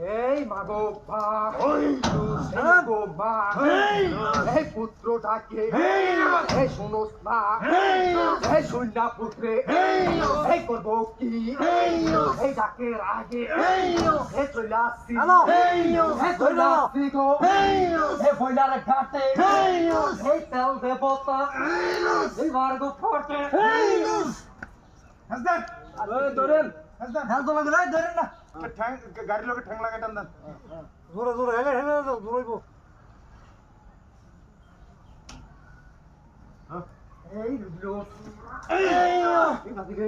এই মাগো মা এই গো মা এই পুত্রটাকে এই শুনোস না এই শুননা পুত্রে এই করব কি এই ডাকের আগে এই চলে আসছি এই চলে আসছি গো এই বইলার ঘাটে এই তেল দেবতা এই মার্গ ফটে হাসদান ধরেন তো লাগে ধরেন না ঠ্যাং গাড়ির লোকে ঠ্যাং লাগাই টান দেন। জোরে জোরে হেলে হেলে জোরাইবো এই রুদ্র এই বাদি রে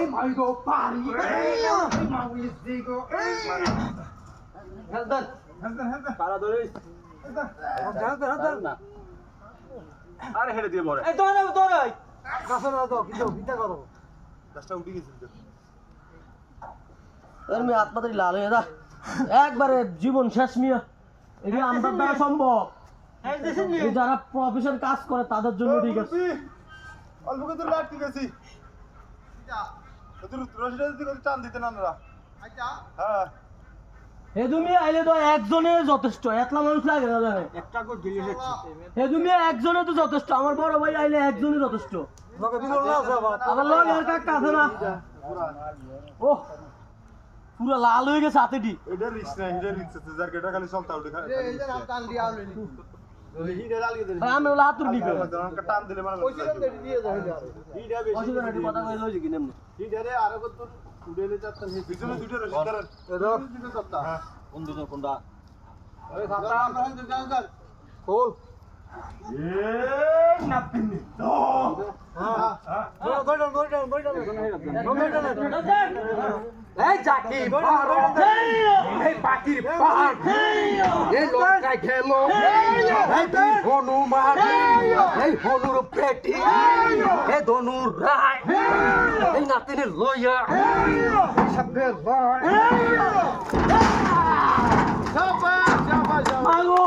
এই মাইগো পারি এই মাউইস দিগো হেলদন হাসদান হাসদান পারা। ধরে হাসদান হেলদন হেলদন না। আরে হেরে দিয়ে এই ধরে ধরে কাছে না দাও কিছু ভিতা করো। গাছটা উঠে গেছে এর মেয়ে আত্মাতারি লাল হয়ে যা। একবারে জীবন শেষ মিয়া। এগুলো দ্বারা সম্ভব। যারা প্রফেশন কাজ করে তাদের জন্য ঠিক আছে। অল্প ঠিক আছে দিতে করে টান দিতে না হ্যাঁ। হে তুমি আইলে তো একজনে যথেষ্ট। একলা মানুষ লাগে না জানে? একটা করে দিলি হে তুমি একজনে তো যথেষ্ট। আমার বড় ভাই আইলে একজনে যথেষ্ট। লগে বিরল না আছে আবার আমার লোক এর কাকা আছে না? ও পুরো লাল হয়ে গেছে হাতেটি। এটা রিক্স না এটা রিক্স আছে। যার গেটা খালি চলতা উঠে খালি ভাই, আমি ওলা হাতুর দিকে টান দিলে মানে অসুবিধা নেই কথা কই লইছি কিনে এমনি পিছনে দুটো রশি ধরেন হ্যাঁ। কোনটা? খোল। না পিনি ধরে ধরে ধরে ধরে এই জাকি এই পাখির পাহাড়। এই লোকটা গেল এই হনুমান এই হনুর পেটি। এই ধনুর রায়। এই নাতিনের লইয়া এই সাথে লয় মাগো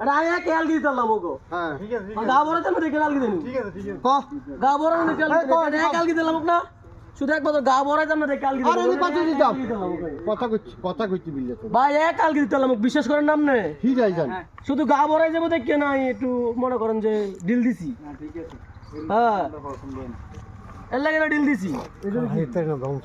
আরে আমি এক খেয়াল দিয়ে দিলাম ওগো। হ্যাঁ। ঠিক আছে গা বড় তেমন দেখে খেয়াল দিয়ে ঠিক আছে ঠিক আছে। গা বড় না খেয়াল দিয়ে এক খেয়াল দিয়ে না শুধু একবার গা বড় তেমন দেখে খেয়াল দিয়ে আরে আমি কত দিতাম? দিতাম কথা কইছি কথা কইছি বিল্লে ভাই এক কাল দিয়ে দিলাম বিশ্বাস করেন নাম নে। ঠিক আছে জান। শুধু গা ভরাই যাব দেখে নাই একটু মনে করেন যে ডিল দিছি। হ্যাঁ। এর লাগে না ডিল দিছি। এটা না ধ্বংস